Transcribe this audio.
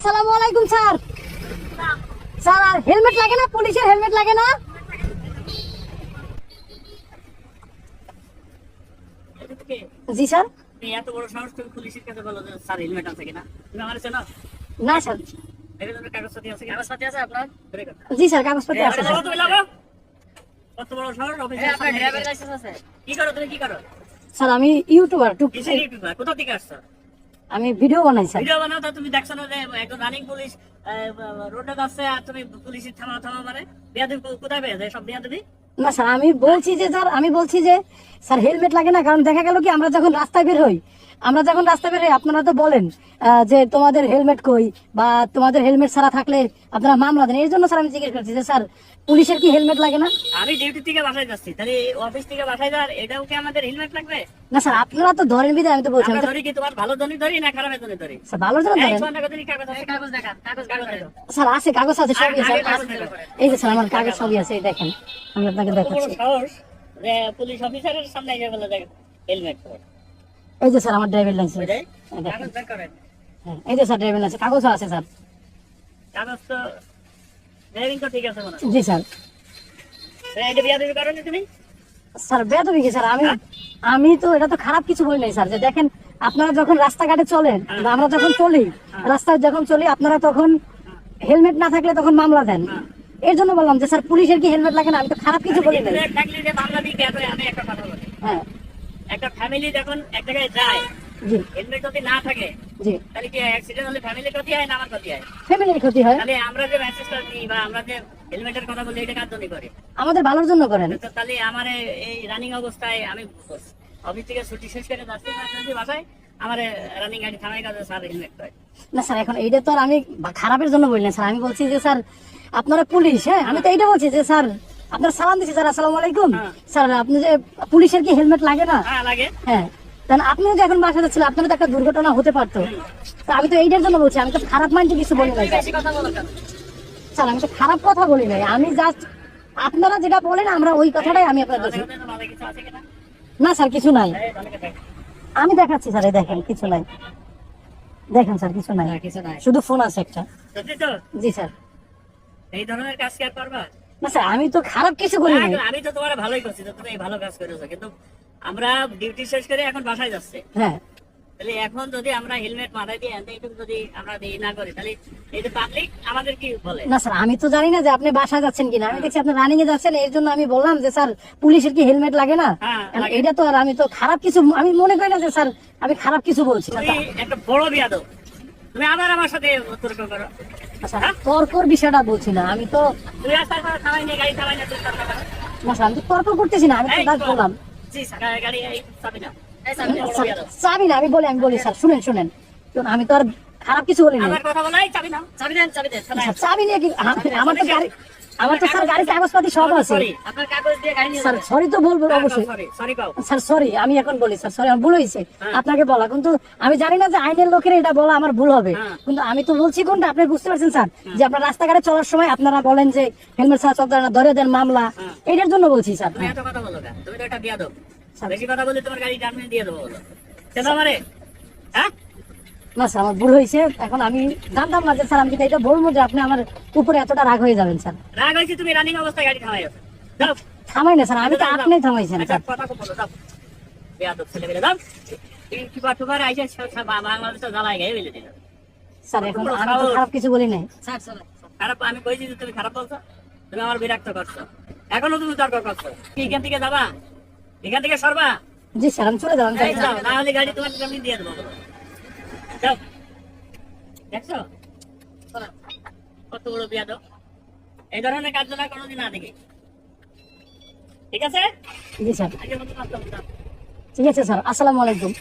আসসালামু আলাইকুম sir. Sir আর helmet লাগে না? পুলিশের হেলমেট লাগে না? জি স্যার। এত বড় সাহস তুমি পুলিশের কাছে বলো যে স্যার হেলমেট আছে কিনা? তুমি আমার চেনো? না স্যার। কাগজপাতি আছে কাগজপাতি আছে আপনার? জি স্যার কাগজপত্র আছে আরে স্যার। বাবা, তুমি লাগো। কত বড় সাহস অফিসে আপনার ড্রাইভার লাইসেন্স আছে। কি করো তুমি কি করো? স্যার আমি ইউটিউবার টুক ইউটিউবার? কোথা থেকে আসছো? আমি ভিডিও বানাইছি ভিডিও বানাও তা তুমি দেখছ না যে একজন রানিং পুলিশ রোডে যাচ্ছে আর তুমি পুলিশের থামা থামা মানে। বিয়াদি কোথায় পেয়েছে সব বিয়াদি না স্যার আমি বলছি যে স্যার আমি বলছি যে স্যার হেলমেট লাগে না কারণ দেখা গেল কি আমরা যখন রাস্তায় বের হই আমরা যখন রাস্তায় বের হই আপনারা তো বলেন যে তোমাদের হেলমেট কই বা তোমাদের হেলমেট ছাড়া থাকলে আপনারা মামলা দেন এর জন্য স্যার আমি জিজ্ঞেস করছি যে স্যার পুলিশের কি হেলমেট লাগে না? আমি ডিউটি থেকে বাসায় যাচ্ছি। তাহলে অফিস থেকে বাসায় যাওয়ার এটাও কি আমাদের হেলমেট লাগবে? না স্যার আপনারা তো ধরেন বিধায় আমি তো বলছি আমি ধরি কি তোমার ভালো জন্য ধরি না খারাপের জন্য ধরি? স্যার ভালো জন্য ধরেন। কাগজ কাগজ আছে। দেখা কাগজ কাগজ দেখো। স্যার আছে কাগজ আছে সবই আছে। কাগজ। এই যে স্যার আমার কাগজ সবই আছে এই দেখেন। আমি আপনাকে দেখাচ্ছি। সাহস যে পুলিশ অফিসারের সামনে এসে বলে দেখ হেলমেট পর। এই যে স্যার আমার ড্রাইভিং লাইসেন্স বুঝাই এই দেখেন। কাগজ এই যে স্যার ড্রাইভিং লাইসেন্স কাগজও আছে স্যার। কাগজ তো ড্রাইভিং তো ঠিক আছে মনে জি স্যার। তো বিয়া দেবী করেন তুমি? স্যার বেদবি কি স্যার? আমি আমি তো এটা তো খারাপ কিছু বলি নাই স্যার। যে দেখেন আপনারা যখন রাস্তাঘাটে চলেন আমরা যখন চলি রাস্তায় যখন চলি আপনারা তখন হেলমেট না থাকলে তখন মামলা দেন। এর জন্য বললাম যে স্যার পুলিশের কি হেলমেট লাগে না? আমি তো খারাপ কিছু বলি নাই। আমি একটা হ্যাঁ। একটা ফ্যামিলি যখন এক জায়গায় যায় হেলমেট যদি না থাকে জি। তাহলে কি অ্যাক্সিডেন্ট হলে ফ্যামিলি ক্ষতি হয় না আমার ক্ষতি হয়? ফ্যামিলির ক্ষতি হয়। তাহলে আমরা যে মেসেজটা দিই বা আমরা যে হেলমেটের কথা বলি এটা কার জন্য করি? আমাদের ভালোর জন্য করেন। তো তাহলে আমার এই রানিং অবস্থায় আমি অফিস থেকে ছুটি শেষ করে যাচ্ছি বাসায়। আমার রানিং গাড়ি স্যার হেলমেট না স্যার এখন এইটা তো আর আমি খারাপের জন্য বলি না স্যার। আমি বলছি যে স্যার আপনারা পুলিশ হ্যাঁ? আমি তো এইটা বলছি যে স্যার আপনার সালাম দিচ্ছি স্যার। আসসালামু আলাইকুম। হ্যাঁ। স্যার আপনি যে পুলিশের কি হেলমেট লাগে না? হ্যাঁ লাগে। হ্যাঁ। কারণ আপনিও যে এখন বাসা যাচ্ছিলেন আপনারও তো একটা দুর্ঘটনা হতে পারতো। তো আমি তো এইটার জন্য বলছি আমি তো খারাপ মাইন্ডে কিছু বলি নাই। স্যার। আমি তো খারাপ কথা বলি নাই। আমি জাস্ট আপনারা যেটা বলেন আমরা ওই কথাটাই আমি বলছি। কিনা? না স্যার কিছু নাই। আমি দেখাচ্ছি স্যার দেখেন কিছু নাই। দেখেন স্যার কিছু নাই। শুধু ফোন আছে একটা। জি স্যার। এই ধরনের কাজ কি আর পারবা না স্যার আমি তো খারাপ কিছু নাই। আমি তো তোমার ভালোই করছি তো তুমি ভালো কাজ করেছ। কিন্তু আমরা ডিউটি শেষ করে এখন বাসায় যাচ্ছে। হ্যাঁ। তাহলে এখন যদি আমরা হেলমেট মাথায় দিয়ে এইটুকু যদি আমরা দিয়ে না করি তাহলে এই যে পাবলিক আমাদের কি বলে? না স্যার আমি তো জানি না যে আপনি যাচ্ছেন কিনা। আমি দেখছি আপনি রানিং এ যাচ্ছেন এর জন্য আমি বললাম যে স্যার পুলিশের কি হেলমেট লাগে না? হ্যাঁ। এটা তো আর আমি তো খারাপ কিছু আমি মনে করি না যে স্যার আমি খারাপ কিছু বলছি। একটা বড় বিয়াদ তুমি আবার আমার সাথে তর্ক করো। আচ্ছা তর্কর বিষয়টা বলছি না। আমি তো তুমি নিয়ে গাড়ি না তর্ক না স্যার আমি তো তর্ক করতেছি না আমি তো। বললাম। চাবি না না আমি বলি আমি বলি স্যার শুনেন শুনেন। আমি তো আর খারাপ কিছু বলিনি। আমার কথা বলাই চাবি নিয়ে কি আমার তো গাড়ি আমার তো স্যার গাড়ি কাগজপাতি সব আছে। সরি আপনার কাগজ দিয়ে গাড়ি নিয়ে স্যার সরি তো বলব অবশ্যই। সরি স্যার সরি আমি এখন বলি স্যার সরি আমার ভুল হয়েছে। হ্যাঁ। আপনাকে বলা কিন্তু আমি জানি না যে আইনের লোকের এটা বলা আমার ভুল হবে। হ্যাঁ। কিন্তু আমি তো বলছি কোনটা আপনি বুঝতে পারছেন স্যার? যে আপনার রাস্তাঘাটে চলার সময় আপনারা বলেন যে হেলমেট ছাড়া চলতে না ধরে দেন মামলা। হ্যাঁ। এটার জন্য বলছি স্যার। তুমি এত কথা বলো তুমি তো একটা বিয়াদব স্যার। বেশি কথা বলে তোমার গাড়ি টার্মিনে দিয়ে দেবো বলো। কেন আমারে? হ্যাঁ? না স্যার আমার ভুল হয়েছে। এখন আমি জানতাম না যে স্যার আমি যদি এটা বলব যে আপনি আমার উপরে এতটা রাগ হয়ে যাবেন স্যার। রাগ হয়েছে তুমি রানিং অবস্থায় গাড়ি থামাই থামাই না স্যার আমি তো আপনি থামাইছেন স্যার। কথা খুব বলো যাও। বিয়াদব ছেলে বেলে যাও এই কিবা টুবার আইসা বাংলাদেশে জ্বালায় গায়ে বেলে দিল। স্যার এখন আমি তো খারাপ কিছু বলি নাই। খারাপ আমি কইছি যে তুমি খারাপ বলছো তুমি আমার বিরক্ত করছ। এখনও তুমি তর্ক করছ। এখান থেকে যাবা? এখান থেকে সরবা? জি স্যার আমি চলে যাও, না হলে গাড়ি তোমার সামনে দিয়ে দেবো দেখছ? কত বড় বিয়াদ এই ধরনের কাজ কোনোদিন না দেখি। ঠিক আছে? জি স্যার। ঠিক আছে স্যার। আসসালামু আলাইকুম।